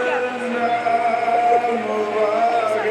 그 나 무하게